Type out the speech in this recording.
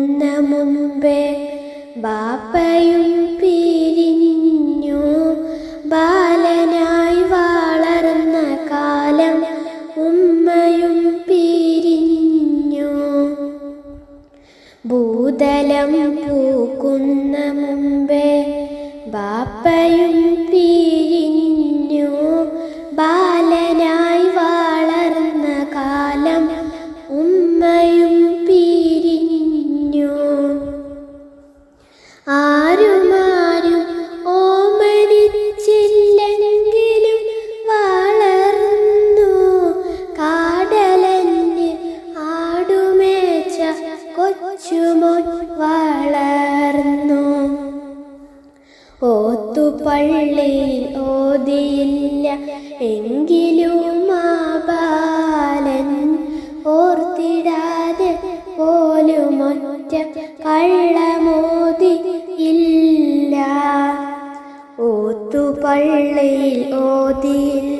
പോകുന്ന മുമ്പേ ബാപ്പയും പിരിഞ്ഞു. ബാലനായി വളർന്ന കാലം ഉമ്മയും പിരിഞ്ഞു. ഭൂതലം പൂക്കുന്ന മുമ്പേ ബാപ്പയും പിരി കൊച്ചുമോൻ വളർന്നു. ഓത്തുപള്ളിയിൽ ഓതിയില്ല എങ്കിലും ബാലൻ ഓർത്തിടാതെ പോലുമൊറ്റ കള്ളമോതി ഇല്ല. ഓത്തുപള്ളിയിൽ ഓതിയില്ല